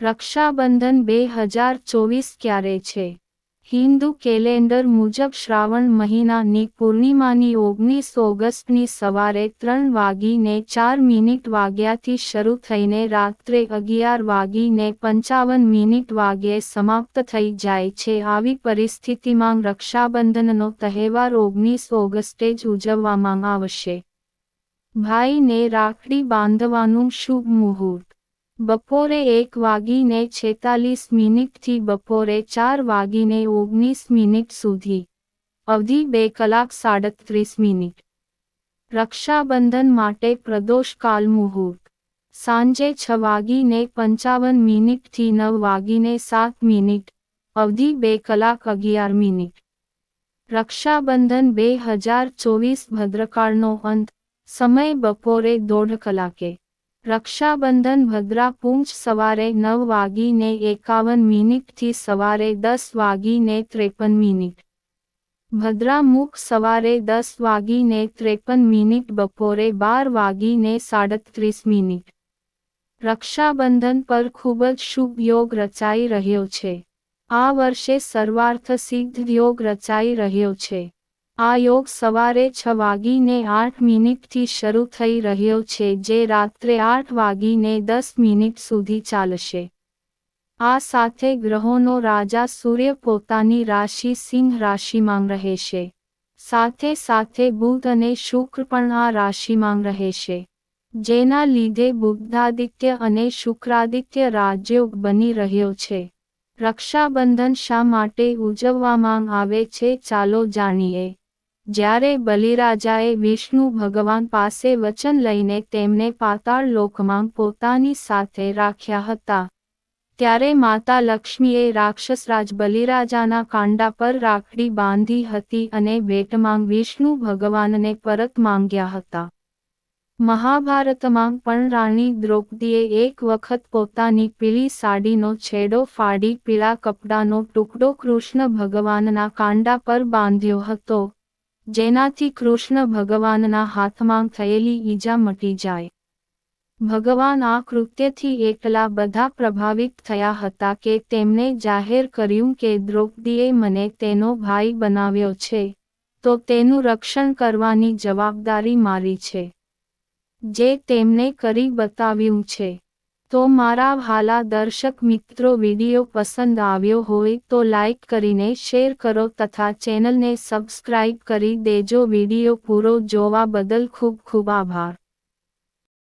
રક્ષાબંધન બે હજાર ચોવીસ ક્યારે છે? હિન્દુ કેલેન્ડર મુજબ શ્રાવણ મહિનાની પૂર્ણિમાની ઓગણીસ ઓગસ્ટની સવારે ત્રણ વાગીને ચાર મિનિટ વાગ્યાથી શરૂ થઈને રાત્રે અગિયાર વાગીને પંચાવન મિનિટ વાગ્યે સમાપ્ત થઈ જાય છે. આવી પરિસ્થિતિમાં રક્ષાબંધનનો તહેવાર ઓગણીસ ઓગસ્ટે જ ઉજવવામાં આવશે. ભાઈને રાખડી બાંધવાનું શુભ મુહૂર્ત. બપોરે એક વાગીને છેતાલીસ મિનિટથી બપોરે ચાર વાગીને ઓગણીસ મિનિટ સુધી. અવધિ બે કલાક સાડત્રીસ મિનિટ. રક્ષાબંધન માટે પ્રદોષકાલ મુહૂર્ત. સાંજે છ વાગીને પંચાવન મિનિટથી નવ વાગીને સાત મિનિટ. અવધિ બે કલાક અગિયાર મિનિટ. રક્ષાબંધન બે હજાર ચોવીસ ભદ્રકાળનો અંત. સમય બપોરે દોઢ કલાકે. રક્ષાબંધન ભદ્રા પૂંછ સવારે નવ વાગીને એકાવન મિનિટથી સવારે દસ વાગીને ત્રેપન મિનિટ. ભદ્રા મુખ સવારે દસ વાગીને ત્રેપન મિનિટ, બપોરે બાર વાગીને સાડત્રીસ મિનિટ. રક્ષાબંધન પર ખૂબ જ શુભ યોગ રચાઈ રહ્યો છે. આ વર્ષે સર્વાર્થ સિદ્ધ યોગ રચાઈ રહ્યો છે. આ યોગ સવારે છ વાગીને આઠ મિનિટથી શરૂ થઈ રહ્યો છે, જે રાત્રે આઠ વાગીને દસ મિનિટ સુધી ચાલશે. આ સાથે ગ્રહોનો રાજા સૂર્ય પોતાની રાશિ સિંહ રાશિમાં રહેશે. સાથે સાથે બુધ અને શુક્ર પણ આ રાશિમાં રહેશે. જેના લીધે બુદ્ધાદિત્ય અને શુક્રાદિત્ય રાજયોગ બની રહ્યો છે. રક્ષાબંધન શા માટે ઉજવવામાં આવે છે ચાલો જાણીએ. જ્યારે બલિરાજાએ વિષ્ણુ ભગવાન પાસે વચન લઈને તેમને પાતાળ લોકમાં પોતાની સાથે રાખ્યા હતા, ત્યારે માતા લક્ષ્મીએ રાક્ષસરાજ બલિરાજાના કાંડા પર રાખડી બાંધી હતી અને ભેટમાં વિષ્ણુ ભગવાનને પરત માંગ્યા હતા. મહાભારતમાં પણ રાણી દ્રૌપદીએ એક વખત પોતાની પીળી સાડીનો છેડો ફાડી પીળા કપડાનો ટુકડો કૃષ્ણ ભગવાનના કાંડા પર બાંધ્યો હતો. જેનાથી કૃષ્ણ ભગવાનના હાથમાં થયેલી ઈજા મટી જાય. ભગવાન આ કૃત્યથી એકલા બધા પ્રભાવિત થયા હતા કે તેમણે જાહેર કર્યું કે દ્રૌપદીએ મને તેનો ભાઈ બનાવ્યો છે, તો તેનું રક્ષણ કરવાની જવાબદારી મારી છે. જે તેમને કરી બતાવ્યું છે. તો મારા ભાલા દર્શક મિત્રો વીડિયો પસંદ આવ્યો હોય તો લાઇક કરીને શેર કરો તથા ચેનલને સબસ્ક્રાઇબ કરી દેજો. વીડિયો પૂરો જોવા બદલ ખૂબ ખૂબ આભાર.